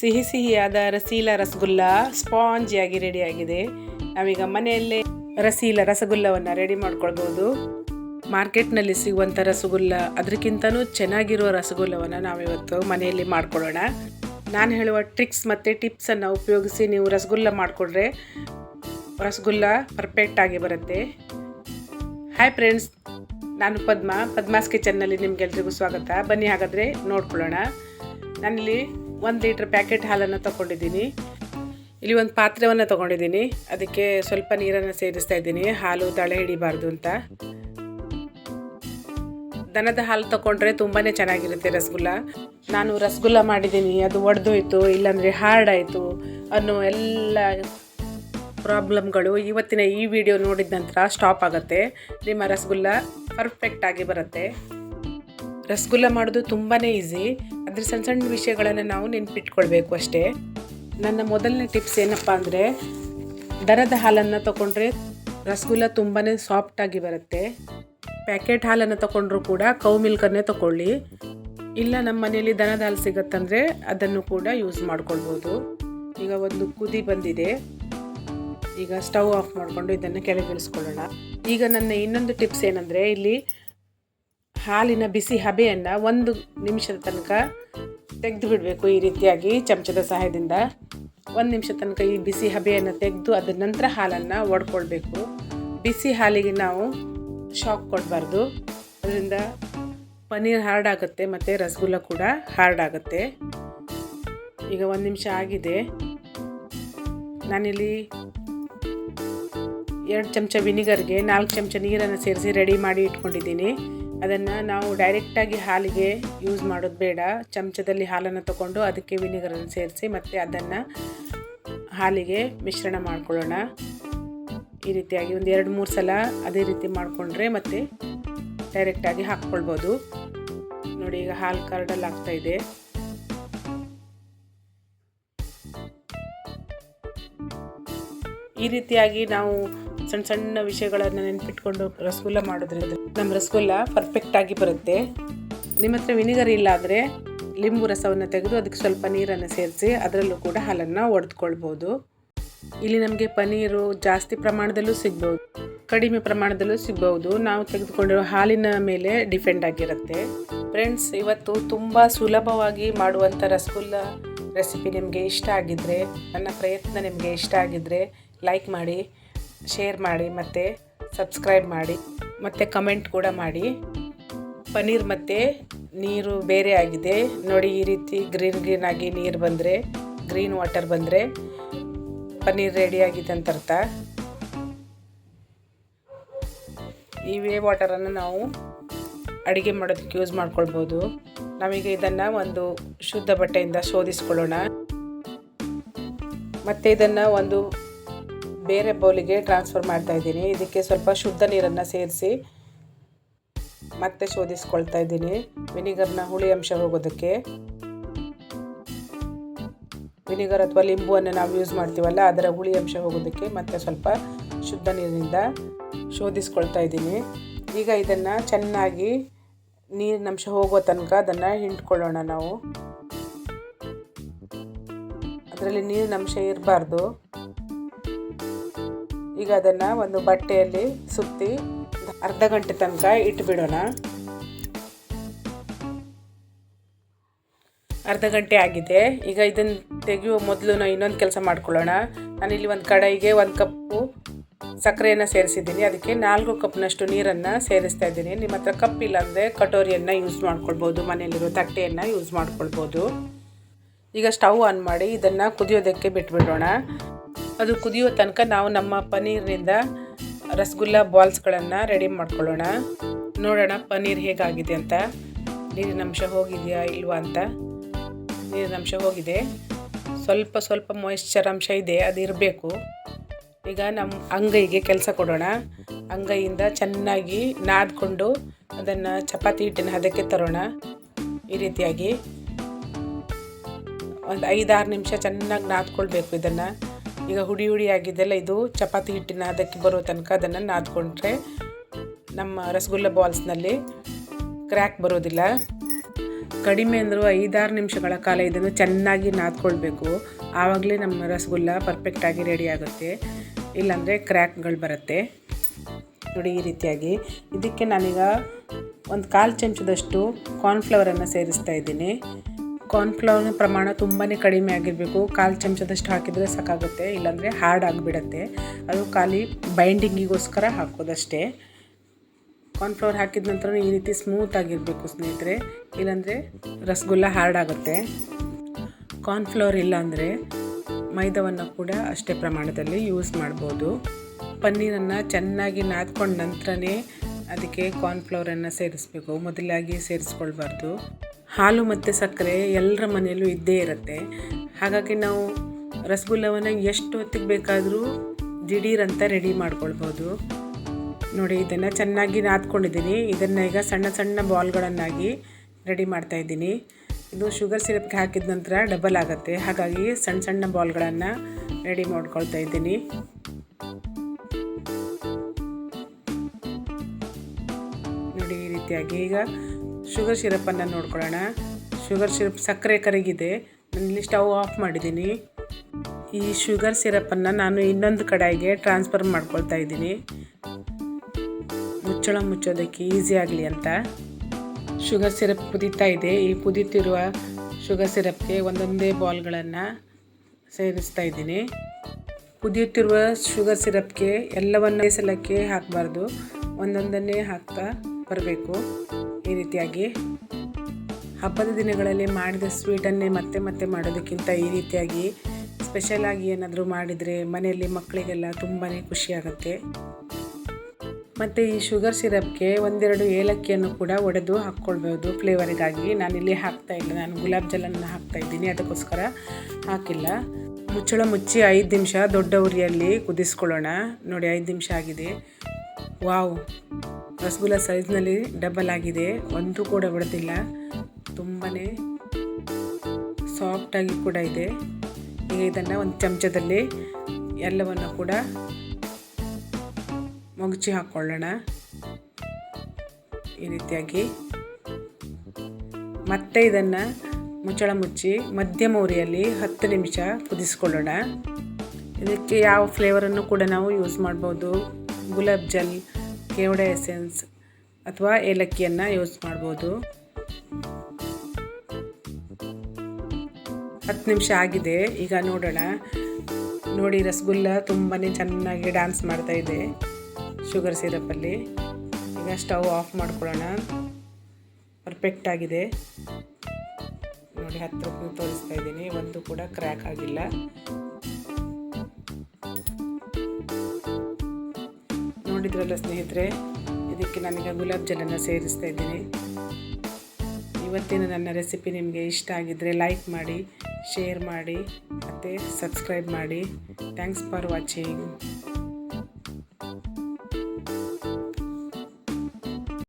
ಸಿಹಿ ಸಿಹಿಯಾದ ರಸೀಲ ರಸಗುಲ್ಲ ಸ್ಪಾಂಜಿಯಾಗಿ ರೆಡಿಯಾಗಿದೆ ನಾವೀಗ ಮನೆಯಲ್ಲೇ ರಸೀಲ ರಸಗುಲ್ಲವನ್ನು ರೆಡಿ ಮಾಡ್ಕೊಳ್ಬೋದು. ಮಾರ್ಕೆಟ್ನಲ್ಲಿ ಸಿಗುವಂಥ ರಸಗುಲ್ಲ ಅದಕ್ಕಿಂತನೂ ಚೆನ್ನಾಗಿರೋ ರಸಗುಲ್ಲವನ್ನು ನಾವಿವತ್ತು ಮನೆಯಲ್ಲಿ ಮಾಡ್ಕೊಳ್ಳೋಣ ನಾನು ಹೇಳುವ ಟ್ರಿಕ್ಸ್ ಮತ್ತು ಟಿಪ್ಸನ್ನು ಉಪಯೋಗಿಸಿ ನೀವು ರಸಗುಲ್ಲ ಮಾಡಿಕೊಂಡ್ರೆ ರಸಗುಲ್ಲ ಪರ್ಫೆಕ್ಟಾಗಿ ಬರುತ್ತೆ. ಹಾಯ್ ಫ್ರೆಂಡ್ಸ್ ನಾನು ಪದ್ಮ. ಪದ್ಮಾಸ್ ಕಿಚನ್ನಲ್ಲಿ ನಿಮಗೆಲ್ರಿಗೂ ಸ್ವಾಗತ. ಬನ್ನಿ ಹಾಗಾದರೆ ನೋಡ್ಕೊಳ್ಳೋಣ. ನಾನಿಲ್ಲಿ ಒಂದು ಲೀಟ್ರ್ ಪ್ಯಾಕೆಟ್ ಹಾಲನ್ನು ತೊಗೊಂಡಿದ್ದೀನಿ. ಇಲ್ಲಿ ಒಂದು ಪಾತ್ರೆಯನ್ನು ತಗೊಂಡಿದ್ದೀನಿ. ಅದಕ್ಕೆ ಸ್ವಲ್ಪ ನೀರನ್ನು ಸೇರಿಸ್ತಾ ಇದ್ದೀನಿ. ಹಾಲು ತಳೆ ಹಿಡಿಬಾರ್ದು ಅಂತ. ದನದ ಹಾಲು ತಗೊಂಡ್ರೆ ತುಂಬಾ ಚೆನ್ನಾಗಿರುತ್ತೆ ರಸಗುಲ್ಲ. ನಾನು ರಸಗುಲ್ಲ ಮಾಡಿದ್ದೀನಿ. ಅದು ಒಡೆದೋಯ್ತು, ಇಲ್ಲಾಂದರೆ ಹಾರ್ಡ್ ಆಯಿತು ಅನ್ನೋ ಎಲ್ಲ ಪ್ರಾಬ್ಲಮ್ಗಳು ಇವತ್ತಿನ ಈ ವಿಡಿಯೋ ನೋಡಿದ ನಂತರ ಸ್ಟಾಪ್ ಆಗುತ್ತೆ. ನಿಮ್ಮ ರಸಗುಲ್ಲ ಪರ್ಫೆಕ್ಟಾಗಿ ಬರುತ್ತೆ. ರಸಗುಲ್ಲ ಮಾಡೋದು ತುಂಬಾ ಈಸಿ ಅದರ ಸಣ್ಣ ಸಣ್ಣ ವಿಷಯಗಳನ್ನು ನಾವು ನೆನ್ಪಿಟ್ಕೊಳ್ಬೇಕು ಅಷ್ಟೇ. ನನ್ನ ಮೊದಲನೇ ಟಿಪ್ಸ್ ಏನಪ್ಪ ಅಂದರೆ, ದನದ ಹಾಲನ್ನು ತಗೊಂಡ್ರೆ ರಸಗುಲ್ಲ ತುಂಬಾ ಸಾಫ್ಟಾಗಿ ಬರುತ್ತೆ. ಪ್ಯಾಕೆಟ್ ಹಾಲನ್ನು ತಗೊಂಡ್ರೂ ಕೂಡ ಕೌ ಮಿಲ್ಕನ್ನೇ ತಗೊಳ್ಳಿ ಇಲ್ಲ ನಮ್ಮ ಮನೆಯಲ್ಲಿ ದನದ ಹಾಲು ಸಿಗತ್ತಂದರೆ ಅದನ್ನು ಕೂಡ ಯೂಸ್ ಮಾಡ್ಕೊಳ್ಬೋದು. ಈಗ ಒಂದು ಕುದಿ ಬಂದಿದೆ. ಈಗ ಸ್ಟವ್ ಆಫ್ ಮಾಡಿಕೊಂಡು ಇದನ್ನು ಕೆಳಗಿಳಿಸ್ಕೊಳ್ಳೋಣ. ಈಗ ನನ್ನ ಇನ್ನೊಂದು ಟಿಪ್ಸ್ ಏನಂದರೆ, ಇಲ್ಲಿ ಹಾಲಿನ ಬಿಸಿ ಹಬೆಯನ್ನು ಒಂದು ನಿಮಿಷದ ತನಕ ತೆಗೆದು ಬಿಡಬೇಕು ಈ ರೀತಿಯಾಗಿ ಚಮಚದ ಸಹಾಯದಿಂದ. ಒಂದು ನಿಮಿಷ ತನಕ ಈ ಬಿಸಿ ಹಬೆಯನ್ನು ತೆಗೆದು ಅದರ ನಂತರ ಹಾಲನ್ನು ಒಡ್ಕೊಳ್ಬೇಕು. ಬಿಸಿ ಹಾಲಿಗೆ ನಾವು ಶಾಕ್ ಕೊಡಬಾರ್ದು. ಅದರಿಂದ ಪನ್ನೀರ್ ಹಾರ್ಡ್ ಆಗುತ್ತೆ ಮತ್ತು ರಸಗುಲ್ಲ ಕೂಡ ಹಾರ್ಡ್ ಆಗುತ್ತೆ ಈಗ ಒಂದು ನಿಮಿಷ ಆಗಿದೆ. ನಾನಿಲ್ಲಿ ಎರಡು ಚಮಚ ವಿನಿಗರ್ಗೆ ನಾಲ್ಕು ಚಮಚ ನೀರನ್ನು ಸೇರಿಸಿ ರೆಡಿ ಮಾಡಿ ಇಟ್ಕೊಂಡಿದ್ದೀನಿ. ಅದನ್ನು ನಾವು ಡೈರೆಕ್ಟಾಗಿ ಹಾಲಿಗೆ ಯೂಸ್ ಮಾಡೋದು ಬೇಡ. ಚಮಚದಲ್ಲಿ ಹಾಲನ್ನು ತಗೊಂಡು ಅದಕ್ಕೆ ವಿನಿಗರನ್ನು ಸೇರಿಸಿ ಮತ್ತು ಅದನ್ನು ಹಾಲಿಗೆ ಮಿಶ್ರಣ ಮಾಡ್ಕೊಳ್ಳೋಣ. ಈ ರೀತಿಯಾಗಿ ಒಂದು ಎರಡು ಮೂರು ಸಲ ಅದೇ ರೀತಿ ಮಾಡಿಕೊಂಡ್ರೆ ಮತ್ತು ಡೈರೆಕ್ಟಾಗಿ ಹಾಕ್ಕೊಳ್ಬೋದು. ನೋಡಿ ಈಗ ಹಾಲು ಕರ್ಡಲ್ಲಿ ಆಗ್ತಾ ಇದೆ. ಈ ರೀತಿಯಾಗಿ ನಾವು ಸಣ್ಣ ಸಣ್ಣ ವಿಷಯಗಳನ್ನು ನೆನ್ಪಿಟ್ಕೊಂಡು ರಸಗುಲ್ಲ ಮಾಡೋದ್ರಿಂದ ನಮ್ಮ ರಸಗುಲ್ಲ ಪರ್ಫೆಕ್ಟಾಗಿ ಬರುತ್ತೆ. ನಿಮ್ಮ ಹತ್ರ ವಿನಿಗರ್ ಇಲ್ಲ ಆದರೆ ಲಿಂಬು ರಸವನ್ನು ತೆಗೆದು ಅದಕ್ಕೆ ಸ್ವಲ್ಪ ನೀರನ್ನು ಸೇರಿಸಿ ಅದರಲ್ಲೂ ಕೂಡ ಹಾಲನ್ನು ಒಡೆದುಕೊಳ್ಬೋದು. ಇಲ್ಲಿ ನಮಗೆ ಪನೀರು ಜಾಸ್ತಿ ಪ್ರಮಾಣದಲ್ಲೂ ಸಿಗ್ಬೋದು. ಕಡಿಮೆ ಪ್ರಮಾಣದಲ್ಲೂ ಸಿಗ್ಬೋದು. ನಾವು ತೆಗೆದುಕೊಂಡಿರೋ ಹಾಲಿನ ಮೇಲೆ ಡಿಪೆಂಡ್ ಆಗಿರುತ್ತೆ. ಫ್ರೆಂಡ್ಸ್ ಇವತ್ತು ತುಂಬ ಸುಲಭವಾಗಿ ಮಾಡುವಂಥ ರಸಗುಲ್ಲ ರೆಸಿಪಿ ನಿಮಗೆ ಇಷ್ಟ ಆಗಿದ್ದರೆ ನನ್ನ ಪ್ರಯತ್ನ ನಿಮಗೆ ಇಷ್ಟ ಆಗಿದ್ದರೆ ಲೈಕ್ ಮಾಡಿ. ಶೇರ್ ಮಾಡಿ ಮತ್ತು ಸಬ್ಸ್ಕ್ರೈಬ್ ಮಾಡಿ, ಮತ್ತು ಕಮೆಂಟ್ ಕೂಡ ಮಾಡಿ. ಪನ್ನೀರ್ ಮತ್ತು ನೀರು ಬೇರೆ ಆಗಿದೆ. ನೋಡಿ ಈ ರೀತಿ ಗ್ರೀನ್ ಗ್ರೀನ್ ಆಗಿ ನೀರು ಬಂದರೆ ಗ್ರೀನ್ ವಾಟರ್ ಬಂದರೆ ಪನ್ನೀರ್ ರೆಡಿ ಆಗಿದೆ ಅಂತ ಅರ್ಥ. ಈ ವೇ ವಾಟರನ್ನು ನಾವು ಅಡುಗೆ ಮಾಡೋದಕ್ಕೆ ಯೂಸ್ ಮಾಡ್ಕೊಳ್ಬೋದು. ನಮಗೆ ಇದನ್ನು ಒಂದು ಶುದ್ಧ ಬಟ್ಟೆಯಿಂದ ಶೋಧಿಸ್ಕೊಳ್ಳೋಣ. ಮತ್ತು ಇದನ್ನು ಒಂದು ಬೇರೆ ಬೌಲಿಗೆ ಟ್ರಾನ್ಸ್ಫರ್ ಮಾಡ್ತಾ ಇದ್ದೀನಿ. ಇದಕ್ಕೆ ಸ್ವಲ್ಪ ಶುದ್ಧ ನೀರನ್ನು ಸೇರಿಸಿ ಮತ್ತೆ ಶೋಧಿಸ್ಕೊಳ್ತಾ ಇದ್ದೀನಿ. ವಿನಿಗರ್ನ ಹುಳಿ ಅಂಶ ಹೋಗೋದಕ್ಕೆ. ವಿನಿಗರ್ ಅಥವಾ ಲಿಂಬುವನ್ನು ನಾವು ಯೂಸ್ ಮಾಡ್ತೀವಲ್ಲ, ಅದರ ಹುಳಿ ಅಂಶ ಹೋಗೋದಕ್ಕೆ ಮತ್ತೆ ಸ್ವಲ್ಪ ಶುದ್ಧ ನೀರಿನಿಂದ ಶೋಧಿಸ್ಕೊಳ್ತಾ ಇದ್ದೀನಿ. ಈಗ ಇದನ್ನು ಚೆನ್ನಾಗಿ ನೀರಿನ ಅಂಶ ಹೋಗೋ ತನಕ ಅದನ್ನು ಹಿಂಡ್ಕೊಳ್ಳೋಣ ನಾವು. ಅದರಲ್ಲಿ ನೀರಿನ ಅಂಶ ಇರಬಾರ್ದು. ಈಗ ಅದನ್ನು ಒಂದು ಬಟ್ಟೆಯಲ್ಲಿ ಸುತ್ತಿ ಅರ್ಧ ಗಂಟೆ ತನಕ ಇಟ್ಬಿಡೋಣ. ಅರ್ಧ ಗಂಟೆ ಆಗಿದೆ. ಈಗ ಇದನ್ನು ತೆಗೆಯುವ ಮೊದಲು ನಾವು ಇನ್ನೊಂದು ಕೆಲಸ ಮಾಡ್ಕೊಳ್ಳೋಣ. ನಾನಿಲ್ಲಿ ಒಂದು ಕಡಾಯಿಗೆ ಒಂದು ಕಪ್ಪು ಸಕ್ಕರೆಯನ್ನು ಸೇರಿಸಿದ್ದೀನಿ. ಅದಕ್ಕೆ ನಾಲ್ಕು ಕಪ್ನಷ್ಟು ನೀರನ್ನು ಸೇರಿಸ್ತಾ ಇದ್ದೀನಿ. ನಿಮ್ಮ ಹತ್ರ ಕಪ್ ಇಲ್ಲ ಅಂದರೆ ಕಟೋರಿಯನ್ನು ಯೂಸ್ ಮಾಡ್ಕೊಳ್ಬೋದು. ಮನೆಯಲ್ಲಿರೋ ತಟ್ಟೆಯನ್ನು ಯೂಸ್ ಮಾಡ್ಕೊಳ್ಬೋದು. ಈಗ ಸ್ಟವ್ ಆನ್ ಮಾಡಿ ಇದನ್ನು ಕುದಿಯೋದಕ್ಕೆ ಬಿಟ್ಬಿಡೋಣ. ಅದು ಕುದಿಯೋ ತನಕ ನಾವು ನಮ್ಮ ಪನ್ನೀರ್ನಿಂದ ರಸಗುಲ್ಲ ಬಾಲ್ಸ್ಗಳನ್ನು ರೆಡಿ ಮಾಡ್ಕೊಳ್ಳೋಣ. ನೋಡೋಣ ಪನ್ನೀರ್ ಹೇಗಾಗಿದೆ ಅಂತ. ನೀರಿನ ಅಂಶ ಹೋಗಿದೆಯಾ ಇಲ್ವಾ ಅಂತ. ನೀರಿನ ಅಂಶ ಹೋಗಿದೆ. ಸ್ವಲ್ಪ ಸ್ವಲ್ಪ ಮಾಯಿಶ್ಚರ್ ಅಂಶ ಇದೆ, ಅದು ಇರಬೇಕು. ಈಗ ನಮ್ಮ ಅಂಗೈಗೆ ಕೆಲಸ ಕೊಡೋಣ. ಅಂಗೈಯಿಂದ ಚೆನ್ನಾಗಿ ನಾದ್ಕೊಂಡು ಅದನ್ನು ಚಪಾತಿ ಹಿಟ್ಟಿನ ಹದಕ್ಕೆ ತರೋಣ. ಈ ರೀತಿಯಾಗಿ. ಒಂದು ಐದಾರು ನಿಮಿಷ ಚೆನ್ನಾಗಿ ನಾದ್ಕೊಳ್ಬೇಕು ಇದನ್ನು. ಈಗ ಹುಡಿ ಹುಡಿ ಆಗಿದ್ದೆಲ್ಲ ಇದು ಚಪಾತಿ ಹಿಟ್ಟಿನ ಅದಕ್ಕೆ ಬರೋ ತನಕ ಅದನ್ನು ನಾದ್ಕೊಂಡ್ರೆ ನಮ್ಮ ರಸಗುಲ್ಲ ಬಾಲ್ಸ್ನಲ್ಲಿ ಕ್ರ್ಯಾಕ್ ಬರೋದಿಲ್ಲ. ಕಡಿಮೆ ಅಂದರೂ ಐದಾರು ನಿಮಿಷಗಳ ಕಾಲ ಇದನ್ನು ಚೆನ್ನಾಗಿ ನಾದ್ಕೊಳ್ಬೇಕು. ಆವಾಗಲೇ ನಮ್ಮ ರಸಗುಲ್ಲ ಪರ್ಫೆಕ್ಟಾಗಿ ರೆಡಿ ಆಗುತ್ತೆ. ಇಲ್ಲಾಂದರೆ ಕ್ರ್ಯಾಕ್ಗಳು ಬರುತ್ತೆ. ನೋಡಿ ಈ ರೀತಿಯಾಗಿ. ಇದಕ್ಕೆ ನಾನೀಗ ಒಂದು ಕಾಲು ಚಮಚದಷ್ಟು ಕಾರ್ನ್ಫ್ಲವರನ್ನು ಸೇರಿಸ್ತಾ ಇದ್ದೀನಿ. ಕಾರ್ನ್ಫ್ಲವರ್ನ ಪ್ರಮಾಣ ತುಂಬಾ ಕಡಿಮೆ ಆಗಿರಬೇಕು. ಕಾಲು ಚಮಚದಷ್ಟು ಹಾಕಿದರೆ ಸಾಕಾಗುತ್ತೆ, ಇಲ್ಲಾಂದರೆ ಹಾರ್ಡ್ ಆಗಿಬಿಡತ್ತೆ. ಅದು ಖಾಲಿ ಬೈಂಡಿಂಗಿಗೋಸ್ಕರ ಹಾಕೋದಷ್ಟೇ. ಕಾರ್ನ್ಫ್ಲವರ್ ಹಾಕಿದ ನಂತರ ಈ ರೀತಿ ಸ್ಮೂತ್ ಆಗಿರಬೇಕು ಸ್ನೇಹಿತರೆ. ಇಲ್ಲಾಂದರೆ ರಸಗುಲ್ಲ ಹಾರ್ಡ್ ಆಗುತ್ತೆ. ಕಾರ್ನ್ಫ್ಲವರ್ ಇಲ್ಲಾಂದರೆ ಮೈದಾವನ್ನು ಕೂಡ ಅಷ್ಟೇ ಪ್ರಮಾಣದಲ್ಲಿ ಯೂಸ್ ಮಾಡ್ಬೋದು. ಪನ್ನೀರನ್ನು ಚೆನ್ನಾಗಿ ನಾದ್ಕೊಂಡ ನಂತರನೇ ಅದಕ್ಕೆ ಕಾರ್ನ್ಫ್ಲವರನ್ನು ಸೇರಿಸ್ಬೇಕು. ಮೊದಲಾಗಿ ಸೇರಿಸ್ಕೊಳ್ಬಾರ್ದು. ಹಾಲು ಮತ್ತು ಸಕ್ಕರೆ ಎಲ್ಲರ ಮನೆಯಲ್ಲೂ ಇದ್ದೇ ಇರುತ್ತೆ. ಹಾಗಾಗಿ ನಾವು ರಸಗುಲ್ಲವನ್ನು ಎಷ್ಟು ಹೊತ್ತಿಗೆ ಬೇಕಾದರೂ ದಿಢೀರಂತ ರೆಡಿ ಮಾಡ್ಕೊಳ್ಬೋದು. ನೋಡಿ, ಇದನ್ನು ಚೆನ್ನಾಗಿ ನಾದ್ಕೊಂಡಿದ್ದೀನಿ. ಇದನ್ನು ಈಗ ಸಣ್ಣ ಸಣ್ಣ ಬಾಲ್ಗಳನ್ನಾಗಿ ರೆಡಿ ಮಾಡ್ತಾ ಇದ್ದೀನಿ. ಇದು ಶುಗರ್ ಸಿರಪ್ಗೆ ಹಾಕಿದ ನಂತರ ಡಬಲ್ ಆಗುತ್ತೆ. ಹಾಗಾಗಿ ಸಣ್ಣ ಸಣ್ಣ ಬಾಲ್ಗಳನ್ನು ರೆಡಿ ಮಾಡ್ಕೊಳ್ತಾ ಇದ್ದೀನಿ. ನೋಡಿ, ಈ ರೀತಿಯಾಗಿ ಈಗ ಶುಗರ್ ಸಿರಪನ್ನು ನೋಡ್ಕೊಳ್ಳೋಣ. ಶುಗರ್ ಸಿರಪ್ ಸಕ್ಕರೆ ಕರಗಿದೆ. ನಾನಿಲ್ಲಿ ಸ್ಟವ್ ಆಫ್ ಮಾಡಿದ್ದೀನಿ. ಈ ಶುಗರ್ ಸಿರಪನ್ನು ನಾನು ಇನ್ನೊಂದು ಕಡಾಯಿಗೆ ಟ್ರಾನ್ಸ್ಫರ್ ಮಾಡ್ಕೊಳ್ತಾ ಇದ್ದೀನಿ. ಮುಚ್ಚಳ ಮುಚ್ಚೋದಕ್ಕೆ ಈಸಿ ಆಗಲಿ ಅಂತ. ಶುಗರ್ ಸಿರಪ್ ಕುದೀತಾ ಇದೆ. ಈ ಕುದೀತಿರುವ ಶುಗರ್ ಸಿರಪ್ಗೆ ಒಂದೊಂದೇ ಬಾಲ್ಗಳನ್ನು ಸೇರಿಸ್ತಾ ಇದ್ದೀನಿ. ಕುದಿಯುತ್ತಿರುವ ಶುಗರ್ ಸಿರಪ್ಗೆ ಎಲ್ಲವನ್ನೇ ಸಲಕ್ಕೆ ಹಾಕಬಾರ್ದು. ಒಂದೊಂದನ್ನೇ ಹಾಕ್ತಾ ಬರಬೇಕು. ಈ ರೀತಿಯಾಗಿ ಹಬ್ಬದ ದಿನಗಳಲ್ಲಿ ಮಾಡಿದ ಸ್ವೀಟನ್ನೇ ಮತ್ತೆ ಮತ್ತೆ ಮಾಡೋದಕ್ಕಿಂತ ಈ ರೀತಿಯಾಗಿ ಸ್ಪೆಷಲಾಗಿ ಏನಾದರೂ ಮಾಡಿದರೆ ಮನೆಯಲ್ಲಿ ಮಕ್ಕಳಿಗೆಲ್ಲ ತುಂಬಾ ಖುಷಿಯಾಗುತ್ತೆ. ಮತ್ತು ಈ ಶುಗರ್ ಸಿರಪ್ಗೆ ಒಂದೆರಡು ಏಲಕ್ಕಿಯನ್ನು ಕೂಡ ಒಡೆದು ಹಾಕ್ಕೊಳ್ಬೋದು ಫ್ಲೇವರಿಗಾಗಿ ನಾನಿಲ್ಲಿ ಹಾಕ್ತಾ ಇಲ್ಲ. ನಾನು ಗುಲಾಬ್ ಜಲನ್ನು ಹಾಕ್ತಾ ಇದ್ದೀನಿ. ಅದಕ್ಕೋಸ್ಕರ ಹಾಕಿಲ್ಲ. ಮುಚ್ಚಳ ಮುಚ್ಚಿ ಐದು ನಿಮಿಷ ದೊಡ್ಡ ಉರಿಯಲ್ಲಿ ಕುದಿಸ್ಕೊಳ್ಳೋಣ. ನೋಡಿ, ಐದು ನಿಮಿಷ ಆಗಿದೆ. ವಾವ್, ರಸಗುಲ್ಲ ಸೈಜ್ನಲ್ಲಿ ಡಬಲ್ ಆಗಿದೆ. ಒಂದು ಕೂಡ ಬಿಡೋದಿಲ್ಲ ತುಂಬಾ ಸಾಫ್ಟಾಗಿ ಕೂಡ ಇದೆ. ಈಗ ಇದನ್ನು ಒಂದು ಚಮಚದಲ್ಲಿ ಎಲ್ಲವನ್ನು ಕೂಡ ಮಗುಚಿ ಹಾಕ್ಕೊಳ್ಳೋಣ ಈ ರೀತಿಯಾಗಿ. ಮತ್ತೆ ಇದನ್ನು ಮುಚ್ಚಳ ಮುಚ್ಚಿ ಮಧ್ಯಮ ಉರಿಯಲ್ಲಿ ಹತ್ತು ನಿಮಿಷ ಕುದಿಸ್ಕೊಳ್ಳೋಣ. ಇದಕ್ಕೆ ಯಾವ ಫ್ಲೇವರನ್ನು ಕೂಡ ನಾವು ಯೂಸ್ ಮಾಡ್ಬೋದು. ಗುಲಾಬ್ ಜಲ್, ಕೇವಡೆ ಎಸೆನ್ಸ್ ಅಥವಾ ಏಲಕ್ಕಿಯನ್ನು ಯೂಸ್ ಮಾಡ್ಬೋದು. ಹತ್ತು ನಿಮಿಷ ಆಗಿದೆ, ಈಗ ನೋಡೋಣ. ನೋಡಿ, ರಸಗುಲ್ಲ ತುಂಬಾ ಚೆನ್ನಾಗಿ ಡ್ಯಾನ್ಸ್ ಮಾಡ್ತಾ ಇದೆ ಶುಗರ್ ಸಿರಪ್ಪಲ್ಲಿ ಈಗ ಸ್ಟವ್ ಆಫ್ ಮಾಡ್ಕೊಳ್ಳೋಣ. ಪರ್ಫೆಕ್ಟ್ ಆಗಿದೆ. ನೋಡಿ ಹತ್ತಿರಕ್ಕೂ ತೋರಿಸ್ತಾ ಇದ್ದೀನಿ. ಒಂದು ಕೂಡ ಕ್ರ್ಯಾಕ್ ಆಗಿಲ್ಲ. ನೋಡಿದ್ರಲ್ಲ ಸ್ನೇಹಿತರೆ, ಇದಕ್ಕೆ ನಾನೀಗ ಗುಲಾಬ್ ಜಲನ್ನು ಸೇರಿಸ್ತಾ ಇದ್ದೀನಿ. ಇವತ್ತಿನ ನನ್ನ ರೆಸಿಪಿ ನಿಮಗೆ ಇಷ್ಟ ಆಗಿದ್ದರೆ ಲೈಕ್ ಮಾಡಿ, ಶೇರ್ ಮಾಡಿ, ಮತ್ತು ಸಬ್ಸ್ಕ್ರೈಬ್ ಮಾಡಿ. Thanks for watching.